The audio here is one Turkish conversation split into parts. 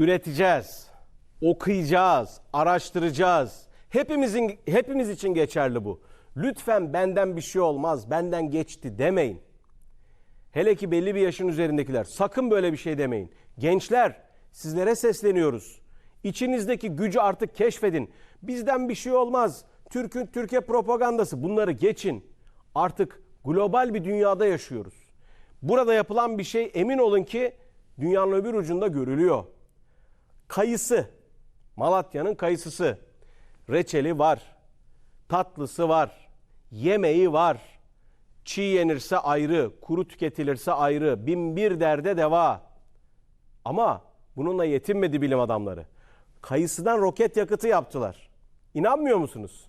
Üreteceğiz, okuyacağız, araştıracağız. Hepimizin hepimiz için geçerli bu. Lütfen benden bir şey olmaz, benden geçti demeyin. Hele ki belli bir yaşın üzerindekiler sakın böyle bir şey demeyin. Gençler sizlere sesleniyoruz. İçinizdeki gücü artık keşfedin. Bizden bir şey olmaz. Türk'ün Türkiye propagandası bunları geçin. Artık global bir dünyada yaşıyoruz. Burada yapılan bir şey emin olun ki dünyanın öbür ucunda görülüyor. Kayısı, Malatya'nın kayısısı. Reçeli var, tatlısı var, yemeği var. Çiğ yenirse ayrı, kuru tüketilirse ayrı, bin bir derde deva. Ama bununla yetinmedi bilim adamları. Kayısıdan roket yakıtı yaptılar. İnanmıyor musunuz?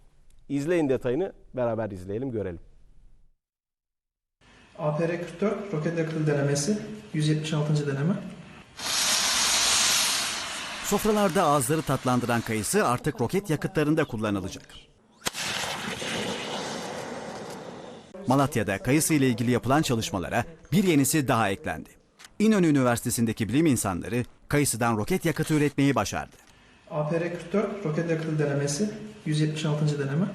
İzleyin detayını, beraber izleyelim, görelim. APR-44 roket yakıtı denemesi 176. deneme. Sofralarda ağızları tatlandıran kayısı artık roket yakıtlarında kullanılacak. Malatya'da kayısı ile ilgili yapılan çalışmalara bir yenisi daha eklendi. İnönü Üniversitesi'ndeki bilim insanları kayısıdan roket yakıtı üretmeyi başardı. APR-44 roket yakıtı denemesi 176. deneme.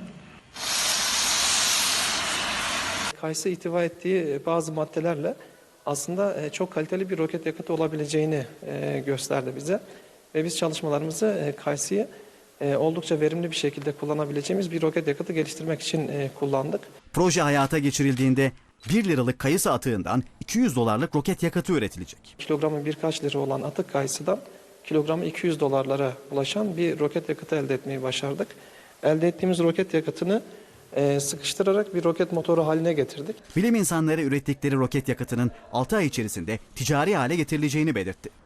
Kayısı ihtiva ettiği bazı maddelerle aslında e, çok kaliteli bir roket yakıtı olabileceğini e, gösterdi bize. Ve biz çalışmalarımızı e, kayısıyı e, oldukça verimli bir şekilde kullanabileceğimiz bir roket yakıtı geliştirmek için e, kullandık. Proje hayata geçirildiğinde 1 liralık kayısı atığından 200 dolarlık roket yakıtı üretilecek. Kilogramı birkaç lira olan atık kayısıdan kilogramı 200 dolarlara ulaşan bir roket yakıtı elde etmeyi başardık. Elde ettiğimiz roket yakıtını e, sıkıştırarak bir roket motoru haline getirdik. Bilim insanları ürettikleri roket yakıtının 6 ay içerisinde ticari hale getirileceğini belirtti.